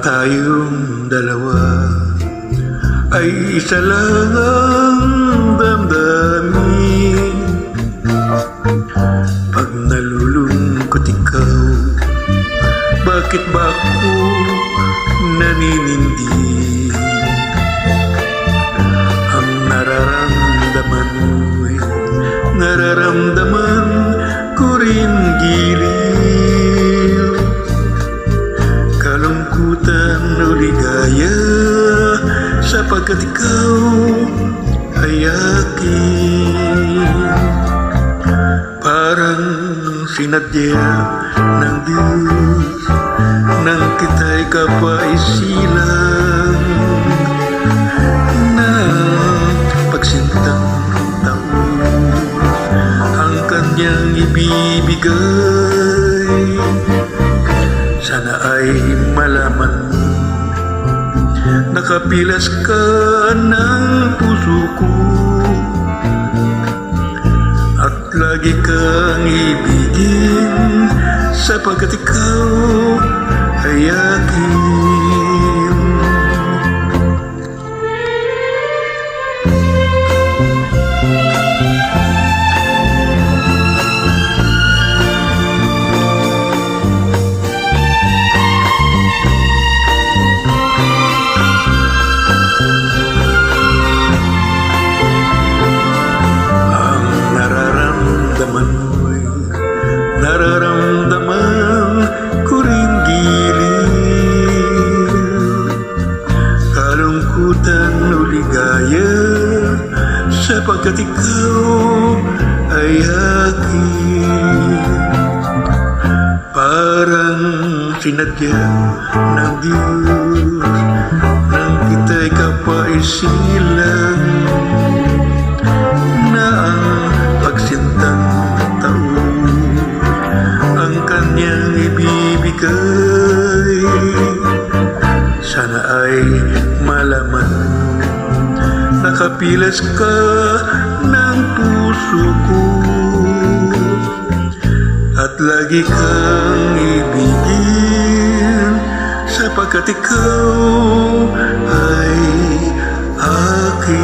tayong dalawa. Ay isa lang ang damdamin. Pag nalulungkot ikaw, bakit ba ako naninindi? Ang nararamdaman mo'y nararamdaman ko rin gila O ligaya Sapagkat ikaw ay akin Parang sinadya ng Diyos Nang kita'y kapaisilang Na pagsintang taon Ang kanyang ibibigay. Sana ay malaman mo Nakapilas ka ng puso ko. At lagi kang ibigin Sapagkat ikaw ay akin Sapagkat ikaw ay akin Parang sinadya ng Diyos Nang kita'y kapaisilang na ang pagsintang taon. Ang kanyang ibibigay nakapilas ka ng puso ko. At lagi kang ibigin sapagkat ikaw ay akin